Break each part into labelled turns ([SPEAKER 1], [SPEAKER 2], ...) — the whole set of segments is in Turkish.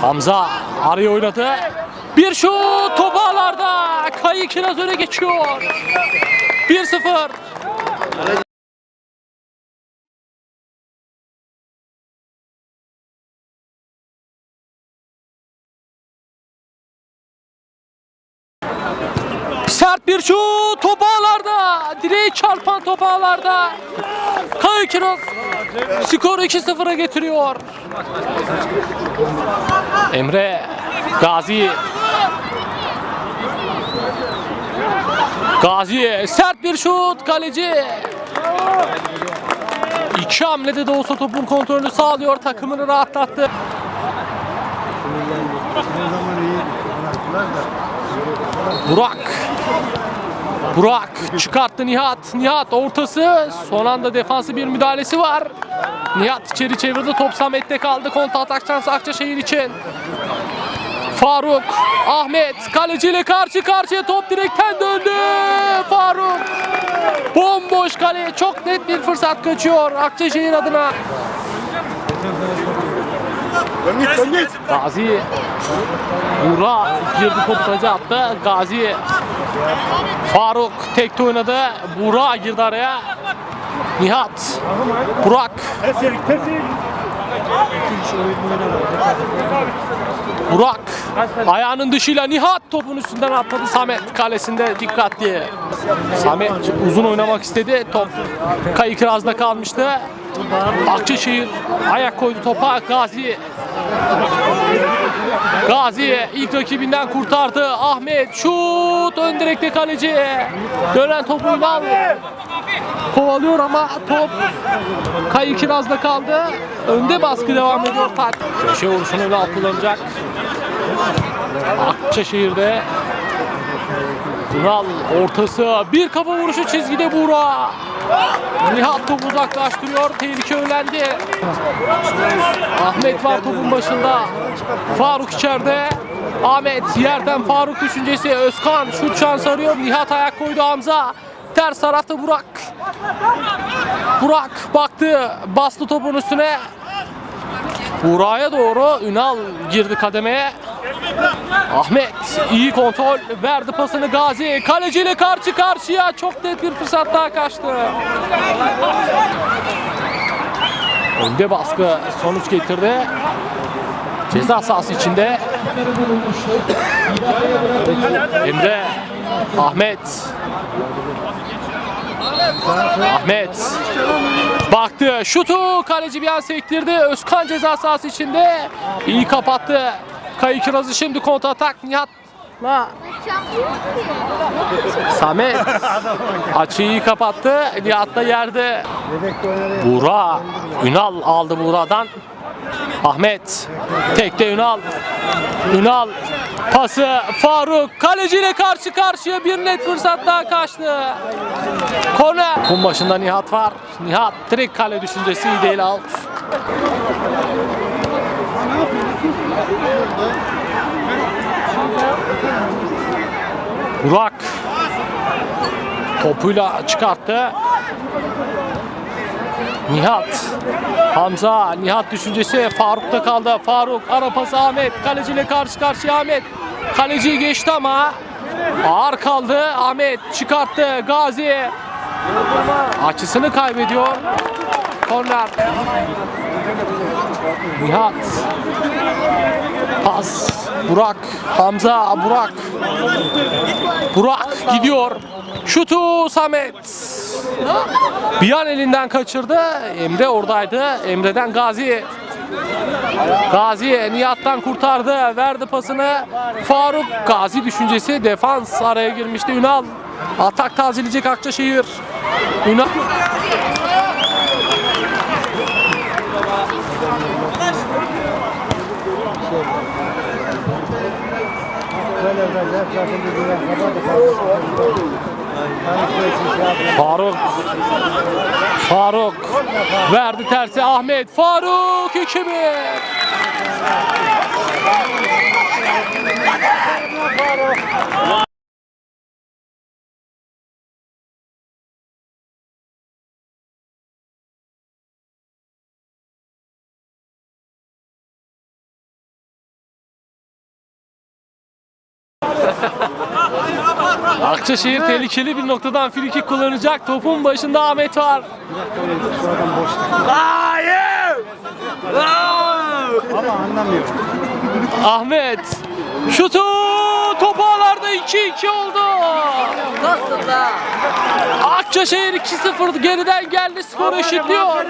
[SPEAKER 1] Hamza araya oynadı. Bir şut top ağlarda. Kayı kiraz öne geçiyor. 1-0. Sert bir şut top ağlarda. Direğe çarpan top ağlarda. Skoru 2-0'a getiriyor. Emre Gazi Gazi sert bir şut kaleci İki hamlede de olsa topun kontrolünü sağlıyor takımını rahatlattı. Burak Burak çıkarttı Nihat. Nihat ortası. Son anda defansı bir müdahalesi var. Nihat içeri çevirdi. Top Samet'te kaldı. Kontra atak şansı Akçaşehir için. Faruk, Ahmet kaleciyle karşı karşıya top direkten döndü. Faruk. Bomboş kale. Çok net bir fırsat kaçıyor Akçaşehir adına. Gazi Buğra girdi topu taca attı. Gazi Faruk tekte oynadı. Buğra girdi araya. Nihat Burak Burak ayağının dışıyla Nihat topun üstünden atladı Samet kalesinde dikkatli. Samet uzun oynamak istedi. Top kayık kirazda kalmıştı. Akçaşehir ayak koydu topa. Gazi Gazi ilk rakibinden kurtardı. Ahmet şut ön direkte kaleci. Dönen topu Ünal kovalıyor ama top kayık kirazda kaldı. Önde baskı devam ediyor. Tak. Köşe vuruşunu Ünal kullanacak. Akçaşehir'de Ünal ortası bir kafa vuruşu çizgide Buğra. Nihat topu uzaklaştırıyor. Tehlike önlendi. Ahmet var topun başında. Faruk içeride. Ahmet yerden Faruk düşüncesi. Özkan şut şans arıyor. Nihat ayak koydu Hamza. Ters tarafta Burak. Burak baktı. Bastı topun üstüne. Burak'a doğru Ünal girdi kademeye. Ahmet iyi kontrol verdi pasını Gazi. Kaleciyle karşı karşıya çok net bir fırsat daha kaçtı. Önde baskı sonuç getirdi. Ceza sahası içinde. Emre, Ahmet. Ahmet baktı şutu kaleci bir an sektirdi Özkan ceza sahası içinde iyi kapattı Kayı Kiraz'ı şimdi kontra atak. Nihat'la Samet açıyı kapattı. Nihat da yerde. Buğra. Ünal aldı Buğra'dan. Ahmet. Tekte Ünal. Ünal. Pası Faruk. Kaleciyle karşı karşıya bir net fırsat daha kaçtı. Korner. Kum başında Nihat var. Nihat direkt kale düşüncesi değil out. Burak topuyla çıkarttı. Nihat. Hamza. Nihat düşüncesi Faruk'ta kaldı. Faruk ara pası Ahmet. Kaleciyle karşı karşıya Ahmet. Kaleciyi geçti ama ağır kaldı. Ahmet çıkarttı. Gazi açısını kaybediyor. Korner. Nihat. Pas. Burak. Hamza. Burak. Burak gidiyor. Şutu Samet. Bir an elinden kaçırdı. Emre oradaydı. Emre'den Gazi. Gazi Nihat'tan kurtardı. Verdi pasını. Faruk Gazi düşüncesi defans araya girmişti. Ünal atak tazeleyecek Akçaşehir. Ünal Faruk. Faruk. Verdi tersi Ahmet. Faruk 2-1 Akçaşehir tehlikeli bir noktadan frikik kullanacak. Topun başında Ahmet var.
[SPEAKER 2] Ama anlamıyor.
[SPEAKER 1] Ahmet. Şutu top ağlarda 2-2 oldu.
[SPEAKER 3] Nasıl da?
[SPEAKER 1] Akçaşehir 2-0 geriden geldi skor eşitliyor.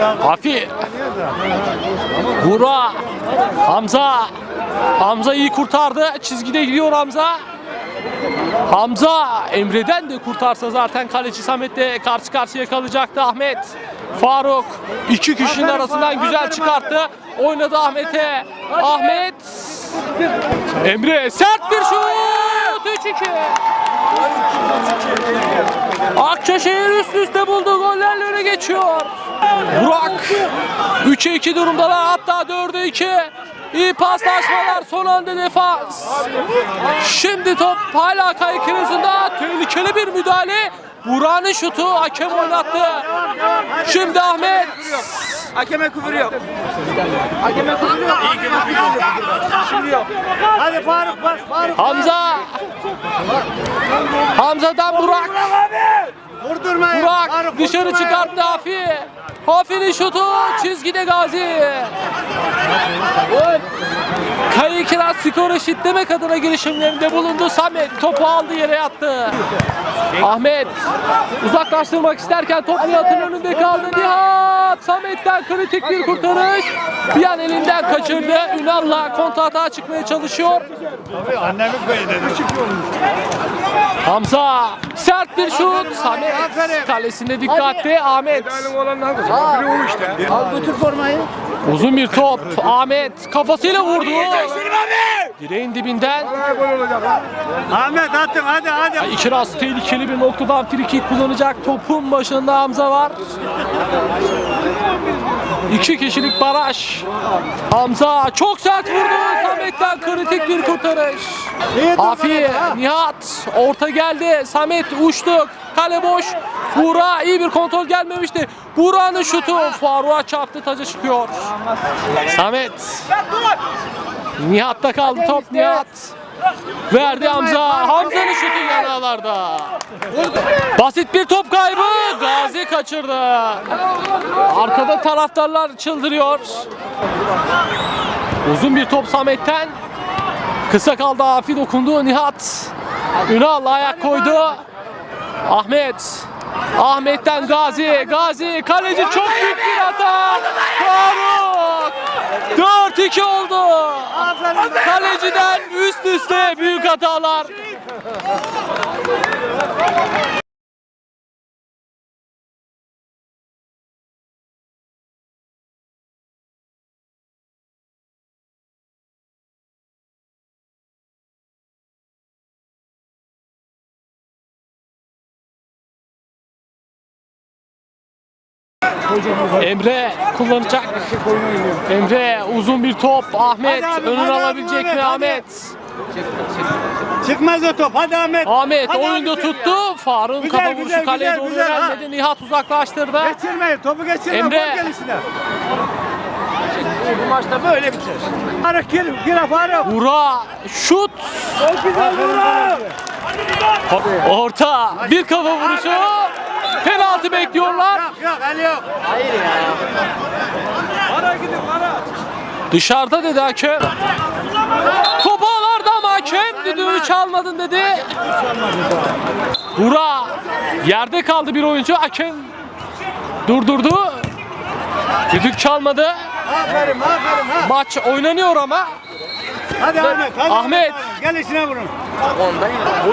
[SPEAKER 1] Hafi. Bura. Hamza. Hamza iyi kurtardı. Çizgide gidiyor Hamza. Hamza Emre'den de kurtarsa zaten kaleci Samet'le karşı karşıya kalacaktı Ahmet. Faruk iki kişinin arasından güzel çıkarttı. Oynadı Ahmet'e. Ahmet. Emre sert bir şut. 3-2. Akçaşehir üst üste buldu. Gollerle öne geçiyor. Burak 3'e 2 durumdalar hatta 4'e 2. İyi paslaşmalar son anda defans. Şimdi top hala kayık arasında tehlikeli bir müdahale. Burak'ın şutu hakem oynattı. Şimdi Ahmet.
[SPEAKER 3] Hakeme küfür yok.
[SPEAKER 2] Hadi Faruk bas Faruk.
[SPEAKER 1] Hamza. Hamza'dan Burak.
[SPEAKER 2] Vurdurmayın.
[SPEAKER 1] Burak
[SPEAKER 2] Faruk,
[SPEAKER 1] dışarı çıkarttı Hafi. Hafi'nin şutu çizgide Gazi. Kayı Kiraz skor eşitlemek adına girişimlerinde bulundu. Samet topu aldı yere yattı. Ahmet uzaklaştırmak isterken top Nihat'ın önünde kaldı. Nihat Samet'ten kritik bir kurtarış. Bir an elinden kaçırdı. Ünal'la kontratağa çıkmaya çalışıyor.
[SPEAKER 2] Tabii annemin köyü dedi.
[SPEAKER 1] Hamza sert bir şut. Samet kalesinde dikkatli. Ahmet
[SPEAKER 2] Al götür formayı.
[SPEAKER 1] Uzun bir top. Ahmet kafasıyla vurdu. Direğin dibinden
[SPEAKER 2] Ahmet attın hadi hadi.
[SPEAKER 1] İkiraz tehlikeli bir noktadan frikik kullanacak. Topun başında Hamza var. İki kişilik baraj. Hamza çok sert vurdu. Samet'ten kritik bir kurtarış. Afi, Nihat orta geldi. Samet uçtu. Kale boş. Buğra iyi bir kontrol gelmemişti. Buğra'nın şutu Faruk'a çarptı taca çıkıyor. Samet. Nihat'ta kaldı top Nihat. Verdi Hamza. Hamza'nın şutu yanağlarda. Basit bir top kaybı. Gazi kaçırdı. Arkada taraftarlar çıldırıyor. Uzun bir top Samet'ten. Kısa kaldı Afi dokundu. Nihat. Ünal ayak koydu. Ahmet. Ahmet'ten Gazi. Gazi kaleci çok büyük bir hata. Faruk. 4-2 oldu. Kaleciden üst üste büyük hatalar. Emre kullanacak. Emre uzun bir top. Ahmet
[SPEAKER 2] Hadi
[SPEAKER 1] önünü alabilecek mi
[SPEAKER 2] Ahmet? Çıkmaz o top. Hadi Ahmet.
[SPEAKER 1] Ahmet
[SPEAKER 2] Hadi
[SPEAKER 1] oyunda
[SPEAKER 2] abi,
[SPEAKER 1] tuttu. Faruk'un kafa
[SPEAKER 2] güzel,
[SPEAKER 1] vuruşu kaleye
[SPEAKER 2] güzel,
[SPEAKER 1] doğru
[SPEAKER 2] güzel, ha.
[SPEAKER 1] yönelmedi. Nihat uzaklaştırdı.
[SPEAKER 2] Geçirmeyin. Topu geçirme.
[SPEAKER 1] Emre.
[SPEAKER 2] Bu maçta böyle biter. Faruk gir. Gir Faruk.
[SPEAKER 1] Vura, şut,
[SPEAKER 2] Çok güzel vurun.
[SPEAKER 1] orta, bir kafa vuruşu. Penaltı bekliyorlar.
[SPEAKER 2] Yok yok el yok.
[SPEAKER 1] Dışarıda dedi hakem. Topu ağlardı ama hakem düdüğü çalmadın dedi. Vura, yerde kaldı bir oyuncu. Hakem durdurdu. Düdük çalmadı.
[SPEAKER 2] Aferin aferin ha.
[SPEAKER 1] Maç oynanıyor ama.
[SPEAKER 2] Hadi Ahmet. Hadi
[SPEAKER 1] Ahmet.
[SPEAKER 2] Gelişine vurun.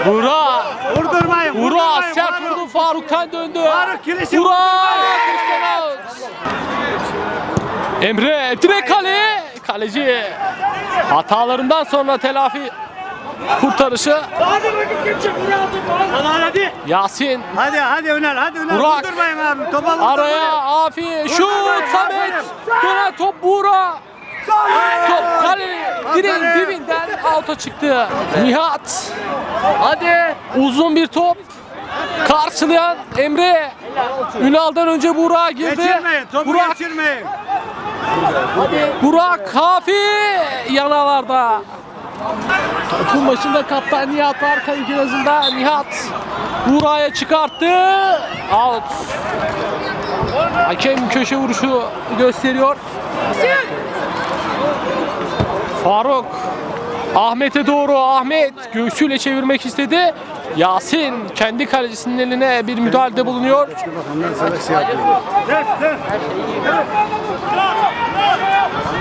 [SPEAKER 1] Vura,
[SPEAKER 2] Vurdurmayın. Vurdurmayın,
[SPEAKER 1] sert vurdu Faruk'tan döndü.
[SPEAKER 2] Faruk
[SPEAKER 1] üstten out. Emre direkt kale. Kaleci hatalarından sonra telafi kurtarışı.
[SPEAKER 2] Hadi.
[SPEAKER 1] Yasin
[SPEAKER 2] Hadi hadi Ünal hadi Ünal.
[SPEAKER 1] Burak.
[SPEAKER 2] Vurdurmayın abi. Topa vurdurmayın.
[SPEAKER 1] araya Afi şut Samet. Dönen top Buğra. Top kale direğin dibinden Alta çıktı. Nihat. Hadi. Uzun bir top. Karşılayan Emre. Ünal'dan önce Burak'a girdi.
[SPEAKER 2] Geçirmeyin. Topu
[SPEAKER 1] Burak,
[SPEAKER 2] geçirmeyin.
[SPEAKER 1] Burak Hafi yanalarda. Topun başında kaptan Nihat var kayık yazında. Nihat Burak'a çıkarttı. Out. Hakem köşe vuruşu gösteriyor. Faruk Ahmet'e doğru Ahmet göğsüyle çevirmek istedi. Yasin kendi kalecisinin eline bir müdahalede bulunuyor.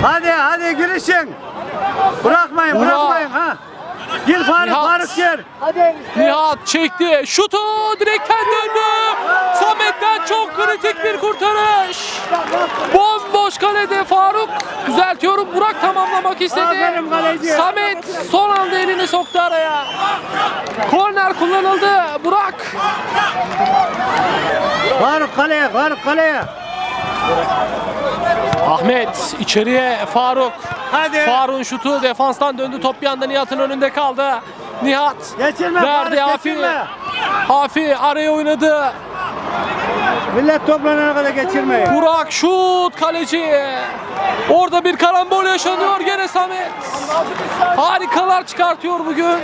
[SPEAKER 2] Hadi hadi girişin. Bırakmayın
[SPEAKER 1] Burak.
[SPEAKER 2] bırakmayın ha. Gir Faruk
[SPEAKER 1] Nihat.
[SPEAKER 2] Faruk gir.
[SPEAKER 1] Nihat çekti. Şutu direkten döndü. Samet'ten çok kritik bir kurtarış. Bomboş kalede Faruk. Düzeltiyorum. Burak tamamlamak istedi. Samet son anda elini soktu araya. Korner kullanıldı. Burak.
[SPEAKER 2] Faruk kaleye Faruk kaleye.
[SPEAKER 1] Ahmet içeriye Faruk.
[SPEAKER 2] Hadi.
[SPEAKER 1] Faruk'un şutu defanstan döndü. Top bir anda Nihat'ın önünde kaldı. Nihat
[SPEAKER 2] Geçirme
[SPEAKER 1] verdi
[SPEAKER 2] Faruk
[SPEAKER 1] Hafi.
[SPEAKER 2] geçirme.
[SPEAKER 1] Hafi araya oynadı.
[SPEAKER 2] Millet toplanana kadar geçirmeyin.
[SPEAKER 1] Burak şut kaleci. Orada bir karambol yaşanıyor gene Samet. Harikalar çıkartıyor bugün.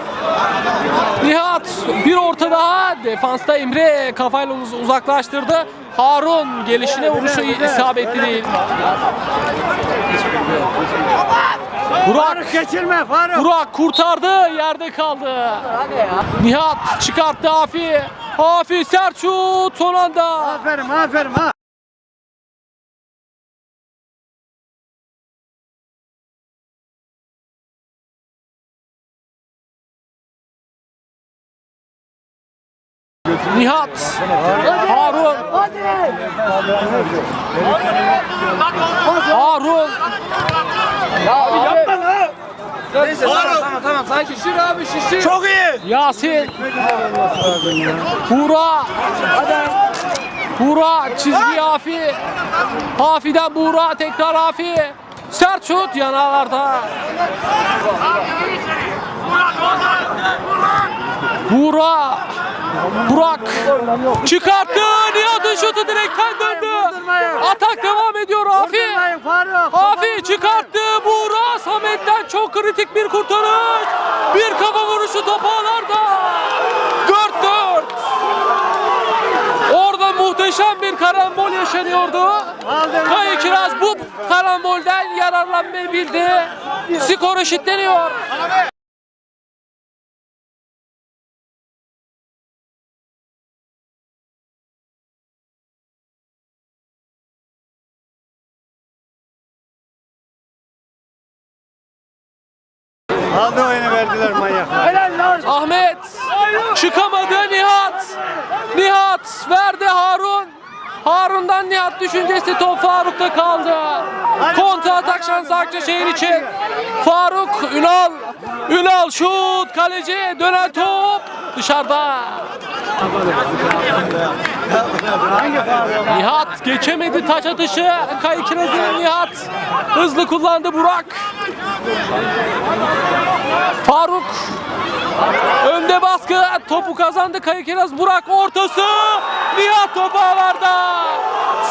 [SPEAKER 1] Nihat bir orta daha. Defansta Emre kafayla uz- uzaklaştırdı. Harun gelişine vuruşu isabetli değil. Burak
[SPEAKER 2] Faruk geçirme Faruk.
[SPEAKER 1] Burak kurtardı yerde kaldı. Nihat çıkarttı Hafi. Hafi sert şut son anda.
[SPEAKER 2] Aferin aferin ha.
[SPEAKER 1] Nihat. Harun. Harun.
[SPEAKER 3] Neyse tamam tamam tamam sakin. Şişir abi şişir. Çok iyi.
[SPEAKER 1] Yasin. Buğra. Buğra çizgi Hafi. Hafi'den Buğra tekrar Hafi. Sert şut yanağlarda. Buğra. Burak çıkarttı. Nihat'ın şutu direkten döndü. Atak devam ediyor Hafi.
[SPEAKER 2] Vurdurmayın Faruk.
[SPEAKER 1] Hafi çıkarttı. Buğra Samet'ten çok kritik bir kurtarış. Bir kafa vuruşu top ağlarda. 4-4. Orada muhteşem bir karambol yaşanıyordu. Kayı Kiraz bu karambolden yararlanmayı bildi. Skor eşitleniyor.
[SPEAKER 2] Aldı oyunu verdiler manyaklar.
[SPEAKER 1] Ahmet çıkamadı Nihat. Nihat verdi Harun. Harun'dan Nihat düşüncesi top Faruk'ta kaldı. Kontra atak şansı Akçaşehir için. Faruk Ünal. Ünal şut kaleci dönen top dışarıda. Nihat geçemedi taç atışı. Kayı Kiraz'ın Nihat. Hızlı kullandı Burak. Faruk. Önde baskı. Topu kazandı Kayı Kiraz Burak ortası. Nihat topu ağlarda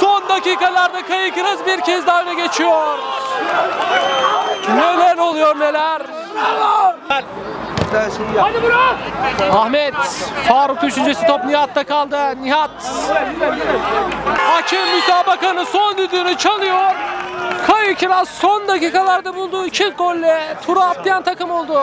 [SPEAKER 1] Son dakikalarda Kayı Kiraz bir kez daha öne geçiyor. Neler oluyor neler? Ahmet Faruk düşüncesi top Nihat'ta kaldı. Nihat. Hakem müsabakanın son düdüğünü çalıyor Kayı Kiraz son dakikalarda bulduğu iki golle turu atlayan takım oldu